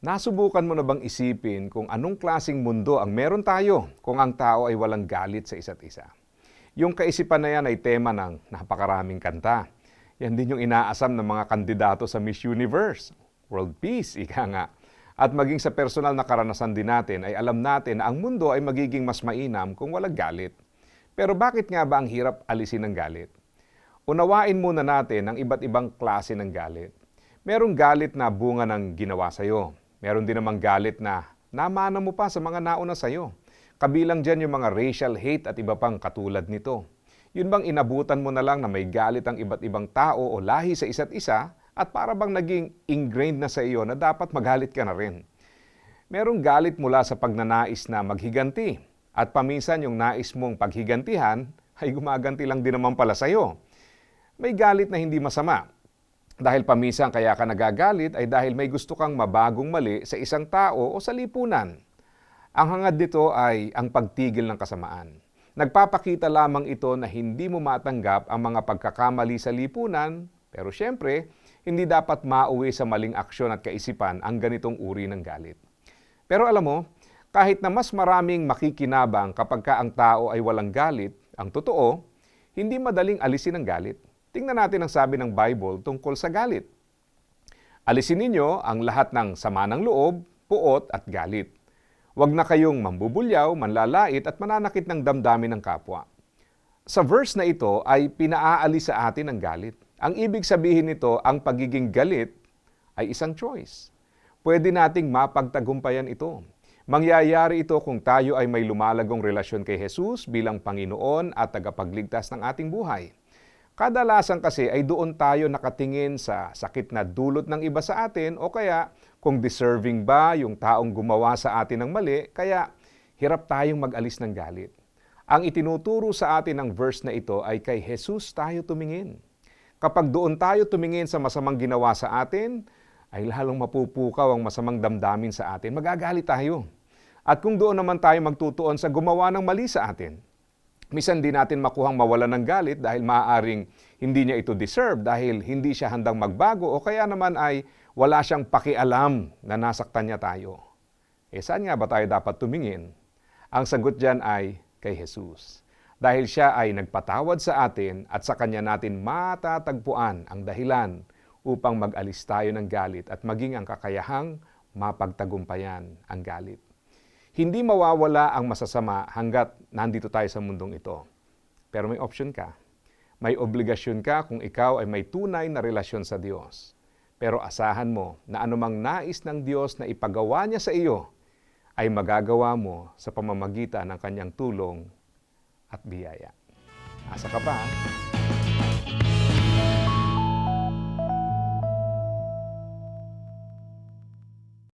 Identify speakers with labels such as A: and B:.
A: Nasubukan mo na bang isipin kung anong klasing mundo ang meron tayo kung ang tao ay walang galit sa isa't isa? Yung kaisipan na yan ay tema ng napakaraming kanta. Yan din yung inaasam ng mga kandidato sa Miss Universe. World Peace, ika nga. At maging sa personal na karanasan din natin ay alam natin na ang mundo ay magiging mas mainam kung walang galit. Pero bakit nga ba ang hirap alisin ng galit? Unawain muna natin ang iba't ibang klase ng galit. Merong galit na bunga ng ginawa sa'yo. Meron din namang galit na namana mo pa sa mga nauna sa'yo. Kabilang dyan yung mga racial hate at iba pang katulad nito. Yun bang inabutan mo na lang na may galit ang iba't ibang tao o lahi sa isa't isa at para bang naging ingrained na sa iyo na dapat magalit ka na rin. Merong galit mula sa pagnanais na maghiganti at paminsan yung nais mong paghigantihan ay gumaganti lang din naman pala sa iyo. May galit na hindi masama. Dahil paminsan kaya ka nagagalit ay dahil may gusto kang mabagong mali sa isang tao o sa lipunan. Ang hangad nito ay ang pagtigil ng kasamaan. Nagpapakita lamang ito na hindi mo matanggap ang mga pagkakamali sa lipunan, pero siyempre, hindi dapat mauwi sa maling aksyon at kaisipan ang ganitong uri ng galit. Pero alam mo, kahit na mas maraming makikinabang kapag ka ang tao ay walang galit, ang totoo, hindi madaling alisin ang galit. Tingnan natin ang sabi ng Bible tungkol sa galit. Alisin ninyo ang lahat ng sama ng loob, puot at galit. Huwag na kayong mambubulyaw, manlalait at mananakit ng damdamin ng kapwa. Sa verse na ito ay pinaaalis sa atin ang galit. Ang ibig sabihin nito, ang pagiging galit ay isang choice. Pwede nating mapagtagumpayan ito. Mangyayari ito kung tayo ay may lumalagong relasyon kay Jesus bilang Panginoon at tagapagligtas ng ating buhay. Kadalasan kasi ay doon tayo nakatingin sa sakit na dulot ng iba sa atin o kaya kung deserving ba yung taong gumawa sa atin ng mali, kaya hirap tayong mag-alis ng galit. Ang itinuturo sa atin ng verse na ito ay kay Jesus tayo tumingin. Kapag doon tayo tumingin sa masamang ginawa sa atin, ay lalong mapupukaw ang masamang damdamin sa atin. Magagalit tayo. At kung doon naman tayo magtutuon sa gumawa ng mali sa atin, Misan din natin makuhang mawala ng galit dahil maaaring hindi niya ito deserve dahil hindi siya handang magbago o kaya naman ay wala siyang pakialam na nasaktan niya tayo. Eh saan nga ba tayo dapat tumingin? Ang sagot dyan ay kay Jesus. Dahil siya ay nagpatawad sa atin at sa kanya natin matatagpuan ang dahilan upang mag-alis tayo ng galit at maging ang kakayahang mapagtagumpayan ang galit. Hindi mawawala ang masasama hanggat nandito tayo sa mundong ito. Pero may option ka. May obligasyon ka kung ikaw ay may tunay na relasyon sa Diyos. Pero asahan mo na anumang nais ng Diyos na ipagawa niya sa iyo ay magagawa mo sa pamamagitan ng kanyang tulong at biyaya. Asa ka pa? ha?